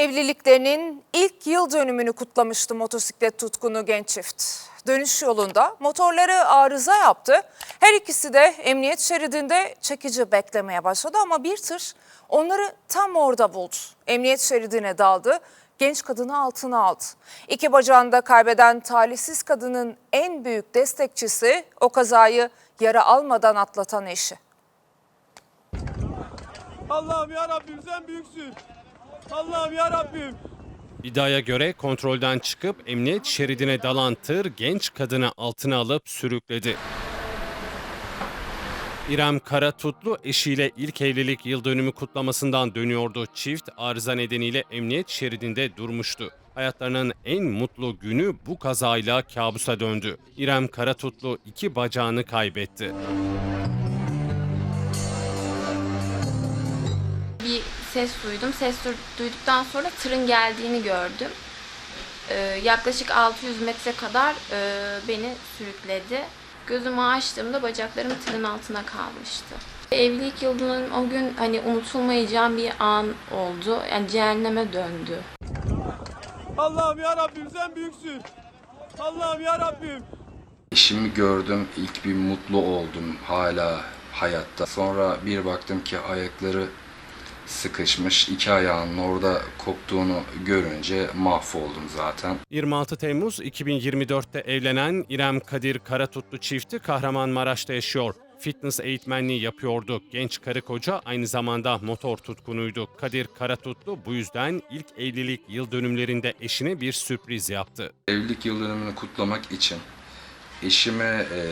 Evliliklerinin ilk yıl dönümünü kutlamıştı motosiklet tutkunu genç çift. Dönüş yolunda motorları arıza yaptı. Her ikisi de emniyet şeridinde çekici beklemeye başladı ama bir tır onları tam orada buldu. Emniyet şeridine daldı. Genç kadını altına aldı. İki bacağını da kaybeden talihsiz kadının en büyük destekçisi o kazayı yara almadan atlatan eşi. Allah'ım ya Rabbim sen büyüksün. Allah'ım ya Rabbim. İddiaya göre kontrolden çıkıp emniyet şeridine dalan tır genç kadını altına alıp sürükledi. İrem Karatutlu eşiyle ilk evlilik yıl dönümü kutlamasından dönüyordu. Çift arıza nedeniyle emniyet şeridinde durmuştu. Hayatlarının en mutlu günü bu kazayla kabusa döndü. İrem Karatutlu iki bacağını kaybetti. Ses duydum. Ses du- duyduktan sonra tırın geldiğini gördüm. Ee, yaklaşık 600 metre kadar e, beni sürükledi. Gözümü açtığımda bacaklarım tırın altına kalmıştı. Evlilik yıldönüm o gün hani unutulmayacağım bir an oldu. Yani cehenneme döndü. Allah'ım ya Rabbim sen büyüksün. Allah'ım ya Rabbim. Eşimi gördüm, ilk bir mutlu oldum hala hayatta. Sonra bir baktım ki ayakları sıkışmış, iki ayağının orada koptuğunu görünce mahvoldum zaten. 26 Temmuz 2024'te evlenen İrem Kadir Karatutlu çifti Kahramanmaraş'ta yaşıyor. Fitness eğitmenliği yapıyordu. Genç karı koca aynı zamanda motor tutkunuydu. Kadir Karatutlu bu yüzden ilk evlilik yıl dönümlerinde eşine bir sürpriz yaptı. Evlilik yıl dönümünü kutlamak için eşime eee,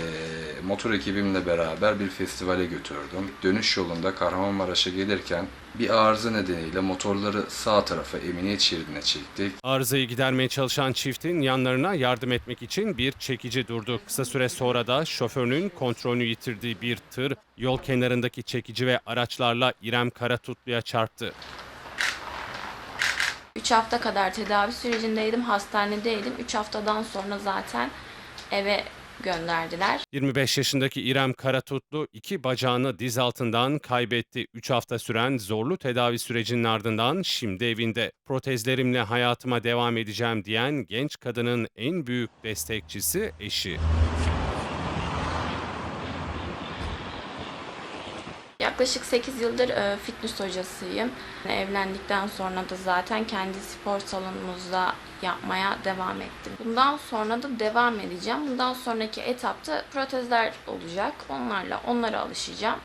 motor ekibimle beraber bir festivale götürdüm. Dönüş yolunda Kahramanmaraş'a gelirken bir arıza nedeniyle motorları sağ tarafa emniyet şeridine çektik. Arızayı gidermeye çalışan çiftin yanlarına yardım etmek için bir çekici durdu. Kısa süre sonra da şoförünün kontrolünü yitirdiği bir tır yol kenarındaki çekici ve araçlarla İrem Karatutlu'ya çarptı. 3 hafta kadar tedavi sürecindeydim, hastanedeydim. 3 haftadan sonra zaten eve gönderdiler. 25 yaşındaki İrem Karatutlu iki bacağını diz altından kaybetti. 3 hafta süren zorlu tedavi sürecinin ardından şimdi evinde. Protezlerimle hayatıma devam edeceğim diyen genç kadının en büyük destekçisi eşi. Yaklaşık 8 yıldır e, fitness hocasıyım. Evlendikten sonra da zaten kendi spor salonumuzda yapmaya devam ettim. Bundan sonra da devam edeceğim. Bundan sonraki etapta protezler olacak. Onlarla onlara alışacağım.